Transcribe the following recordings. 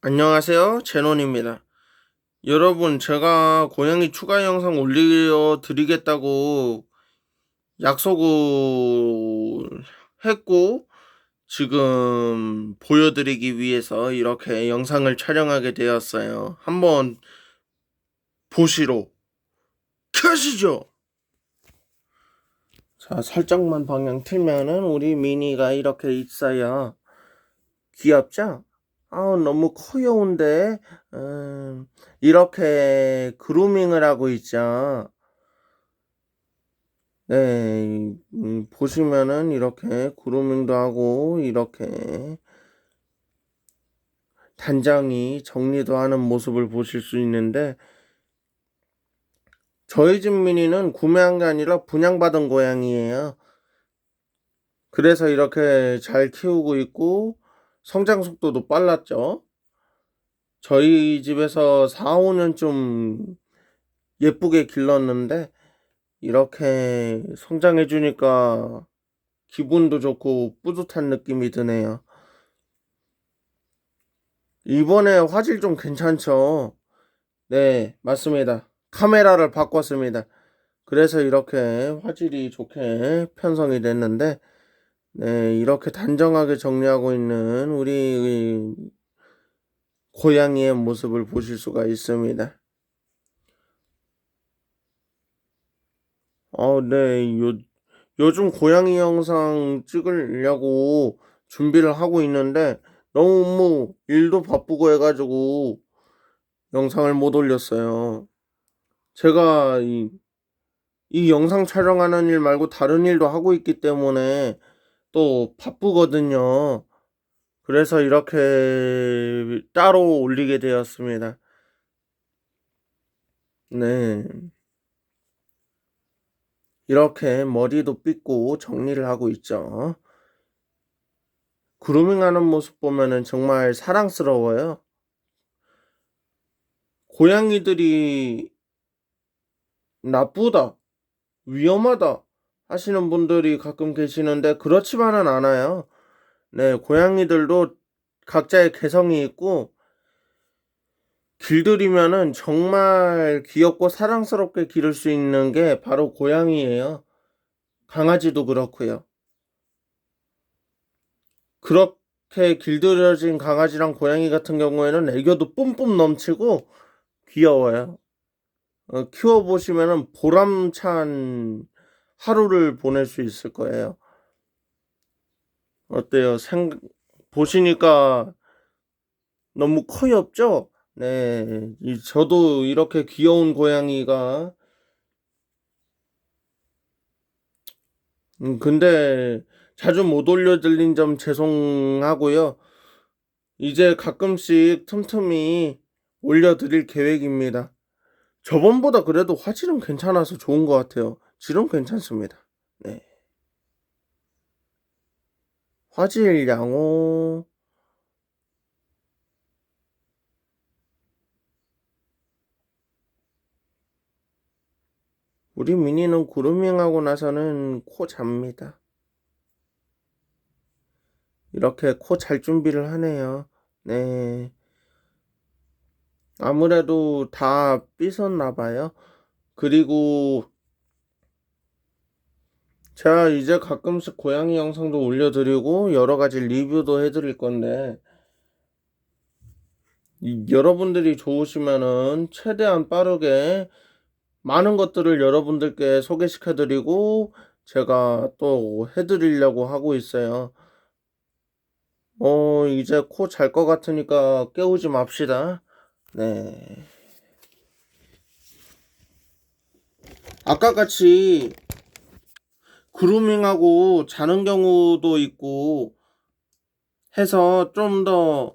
안녕하세요. 제논입니다. 여러분, 제가 고양이 추가 영상 올려 드리겠다고 약속을 했고, 지금 보여드리기 위해서 이렇게 영상을 촬영하게 되었어요. 한번 보시러 가시죠! 자, 살짝만 방향 틀면은 우리 미니가 이렇게 있어요. 귀엽죠? 아, 너무 커요운데, 음, 이렇게 그루밍을 하고 있죠. 네, 음, 보시면은 이렇게 그루밍도 하고, 이렇게 단장이 정리도 하는 모습을 보실 수 있는데, 저희 집 미니는 구매한 게 아니라 분양받은 고양이에요. 그래서 이렇게 잘 키우고 있고, 성장 속도도 빨랐죠. 저희 집에서 4, 5년쯤 예쁘게 길렀는데 이렇게 성장해 주니까 기분도 좋고 뿌듯한 느낌이 드네요. 이번에 화질 좀 괜찮죠? 네, 맞습니다. 카메라를 바꿨습니다. 그래서 이렇게 화질이 좋게 편성이 됐는데 네, 이렇게 단정하게 정리하고 있는 우리 고양이의 모습을 보실 수가 있습니다. 어, 네, 요, 요즘 고양이 영상 찍으려고 준비를 하고 있는데 너무 일도 바쁘고 해가지고 영상을 못 올렸어요. 제가 이, 이 영상 촬영하는 일 말고 다른 일도 하고 있기 때문에 또 바쁘거든요. 그래서 이렇게 따로 올리게 되었습니다. 네. 이렇게 머리도 빗고 정리를 하고 있죠. 그루밍 하는 모습 보면은 정말 사랑스러워요. 고양이들이 나쁘다, 위험하다, 하시는 분들이 가끔 계시는데 그렇지만은 않아요. 네, 고양이들도 각자의 개성이 있고 길들이면은 정말 귀엽고 사랑스럽게 기를 수 있는 게 바로 고양이예요. 강아지도 그렇고요. 그렇게 길들여진 강아지랑 고양이 같은 경우에는 애교도 뿜뿜 넘치고 귀여워요. 어, 키워보시면은 보람찬 하루를 보낼 수 있을 거예요. 어때요? 생, 보시니까 너무 커엽죠? 네. 이, 저도 이렇게 귀여운 고양이가, 음, 근데 자주 못 올려드린 점 죄송하고요. 이제 가끔씩 틈틈이 올려드릴 계획입니다. 저번보다 그래도 화질은 괜찮아서 좋은 것 같아요. 질은 괜찮습니다. 네. 화질 양호 우리 미니는 그루밍하고 나서는 코 잡니다. 이렇게 코 잘 준비를 하네요. 네. 아무래도 다 삐었나 봐요. 그리고 제가 이제 가끔씩 고양이 영상도 올려드리고 여러 가지 리뷰도 해드릴 건데 여러분들이 좋으시면은 최대한 빠르게 많은 것들을 여러분들께 소개시켜드리고 제가 또 해드리려고 하고 있어요. 어, 이제 코 잘 것 같으니까 깨우지 맙시다. 네. 아까 같이 그루밍하고 자는 경우도 있고 해서 좀 더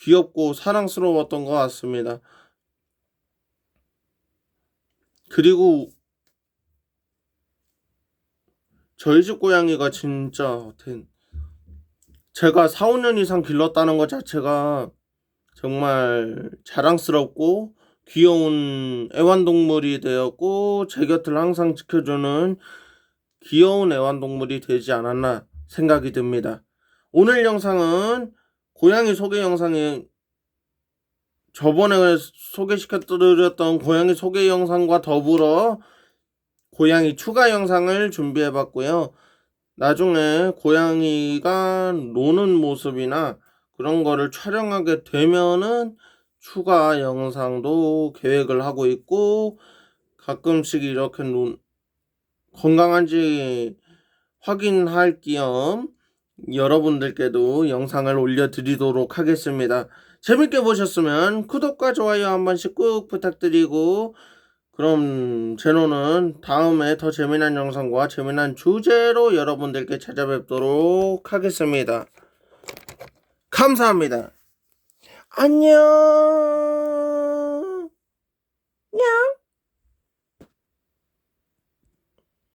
귀엽고 사랑스러웠던 것 같습니다. 그리고 저희 집 고양이가 진짜 제가 4, 5년 이상 길렀다는 것 자체가 정말 자랑스럽고 귀여운 애완동물이 되었고 제 곁을 항상 지켜주는 귀여운 애완동물이 되지 않았나 생각이 듭니다. 오늘 영상은 고양이 소개 영상이 저번에 소개시켜드렸던 고양이 소개 영상과 더불어 고양이 추가 영상을 준비해 봤고요. 나중에 고양이가 노는 모습이나 그런 거를 촬영하게 되면은 추가 영상도 계획을 하고 있고 가끔씩 이렇게 노, 건강한지 확인할 겸 여러분들께도 영상을 올려드리도록 하겠습니다. 재밌게 보셨으면 구독과 좋아요 한 번씩 꾹 부탁드리고 그럼 제노는 다음에 더 재미난 영상과 재미난 주제로 여러분들께 찾아뵙도록 하겠습니다. 감사합니다. 안녕.